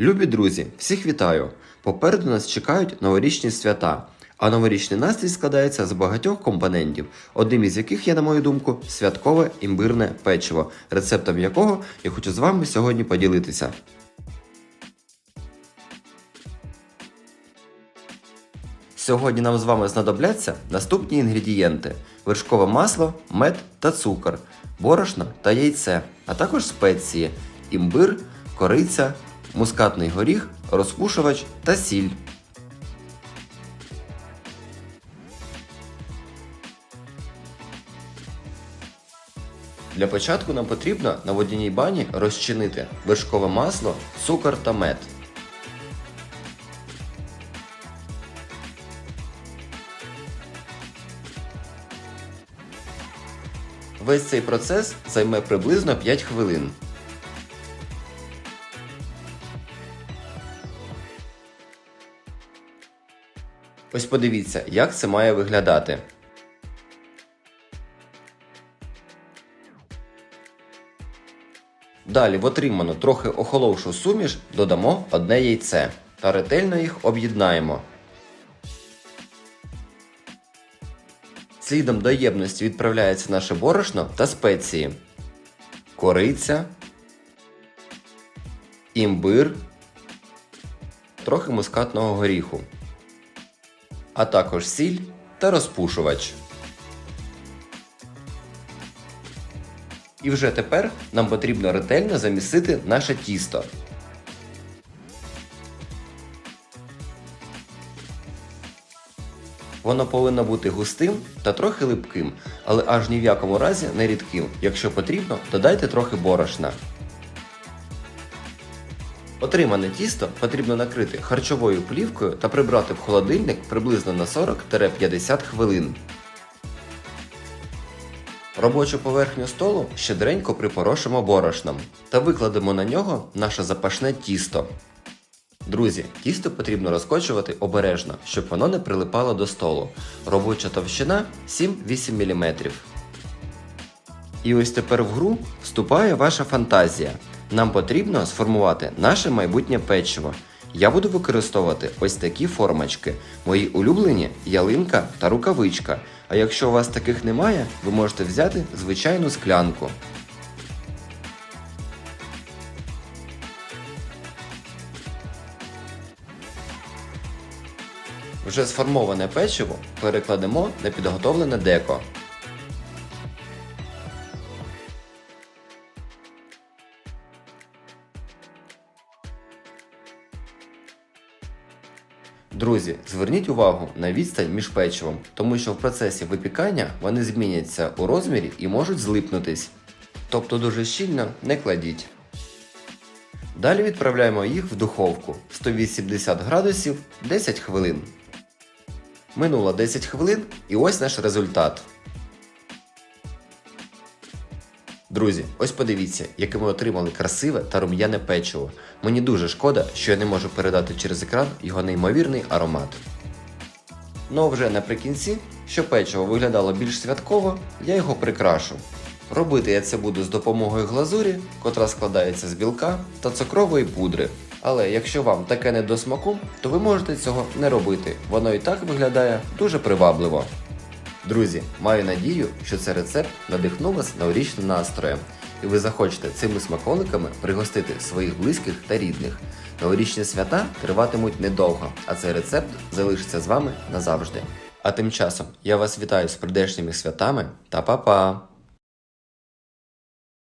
Любі друзі, всіх вітаю! Попереду нас чекають новорічні свята. А новорічний настрій складається з багатьох компонентів, одним із яких є, на мою думку, святкове імбирне печиво, рецептом якого я хочу з вами сьогодні поділитися. Сьогодні нам з вами знадобляться наступні інгредієнти: вершкове масло, мед та цукор, борошно та яйце, а також спеції, імбир, кориця, мускатний горіх, розпушувач та сіль. Для початку нам потрібно на водяній бані розчинити вершкове масло, цукор та мед. Весь цей процес займе приблизно 5 хвилин. Ось подивіться, як це має виглядати. Далі в отриману трохи охоловшу суміш додамо одне яйце та ретельно їх об'єднаємо. Слідом до ємності відправляється наше борошно та спеції, кориця, імбир, трохи мускатного горіху, а також сіль та розпушувач. І вже тепер нам потрібно ретельно замісити наше тісто. Воно повинно бути густим та трохи липким, але аж ні в якому разі не рідким. Якщо потрібно, додайте трохи борошна. Отримане тісто потрібно накрити харчовою плівкою та прибрати в холодильник приблизно на 40-50 хвилин. Робочу поверхню столу щедренько припорошимо борошном та викладемо на нього наше запашне тісто. Друзі, тісто потрібно розкочувати обережно, щоб воно не прилипало до столу. Робоча товщина 7-8 мм. І ось тепер в гру вступає ваша фантазія. Нам потрібно сформувати наше майбутнє печиво. Я буду використовувати ось такі формочки. Мої улюблені ялинка та рукавичка. А якщо у вас таких немає, ви можете взяти звичайну склянку. Вже сформоване печиво перекладемо на підготовлене деко. Друзі, зверніть увагу на відстань між печивом, тому що в процесі випікання вони зміняться у розмірі і можуть злипнутись. Тобто дуже щільно не кладіть. Далі відправляємо їх в духовку 180 градусів 10 хвилин. Минуло 10 хвилин і ось наш результат. Друзі, ось подивіться, яке ми отримали красиве та рум'яне печиво. Мені дуже шкода, що я не можу передати через екран його неймовірний аромат. Ну а вже наприкінці, щоб печиво виглядало більш святково, я його прикрашу. Робити я це буду з допомогою глазурі, котра складається з білка та цукрової пудри. Але якщо вам таке не до смаку, то ви можете цього не робити. Воно і так виглядає дуже привабливо. Друзі, маю надію, що цей рецепт надихнув вас новорічним настроєм, і ви захочете цими смаколиками пригостити своїх близьких та рідних. Новорічні свята триватимуть недовго, а цей рецепт залишиться з вами назавжди. А тим часом я вас вітаю з прийдешніми святами та па-па!